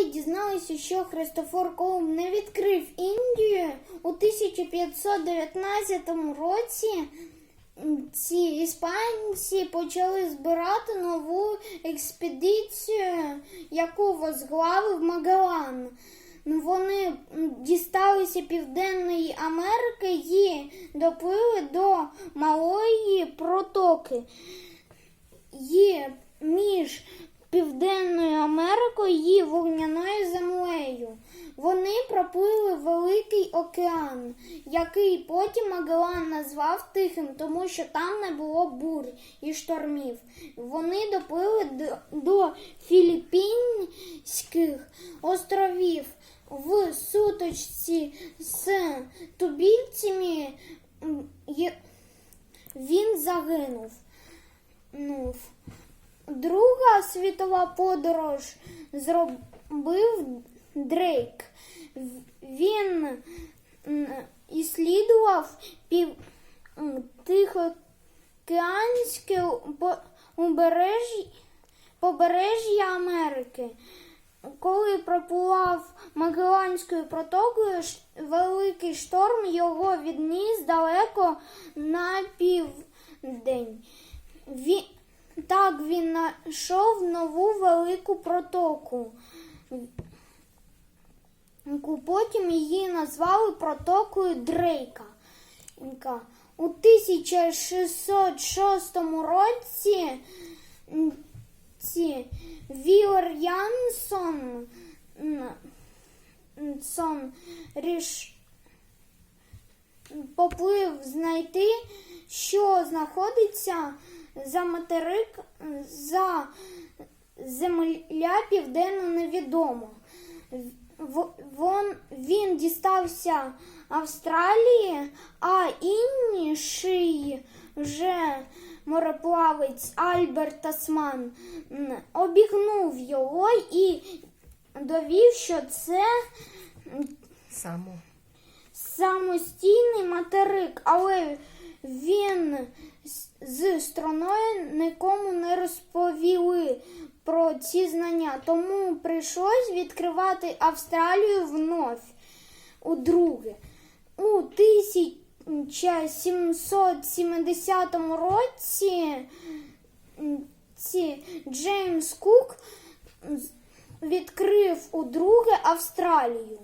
коли дізналися, що Христофор Колумб не відкрив Індію у 1519 році, ці іспанці почали збирати нову експедицію, яку возглавив Магалан. Ну, Вони дісталися Південної Америки і доплили до Малої протоки. Є між Південною Америкою і вогняною землею. Вони проплили Великий океан, який потім Магеллан назвав Тихим, тому що там не було бурь і штормів. Вони доплили до, Філіппінських островів в суточці з тубільцями. Він загинув. Ну, Світова подорож зробив Дрейк. Він іслідував пів Тихоокеанське побережжя Америки. Коли проплував Магелланською протокою, великий шторм його відніс далеко на південь. Він, так він знайшов нову велику протоку. Потім її назвали протокою Дрейка. У 1606 році Вілер Янсон сон ріш, поплив знайти, що знаходиться за материк, за земля південно невідомо. Вон, він дістався Австралії, а інший вже мореплавець Альберт Тасман обігнув його і довів, що це Само. самостійний материк, але він з- з стороною нікому не розповіли про ці знання, тому прийшлось відкривати Австралію вновь удруге. У 1770 році ці Джеймс Кук відкрив удруге Австралію.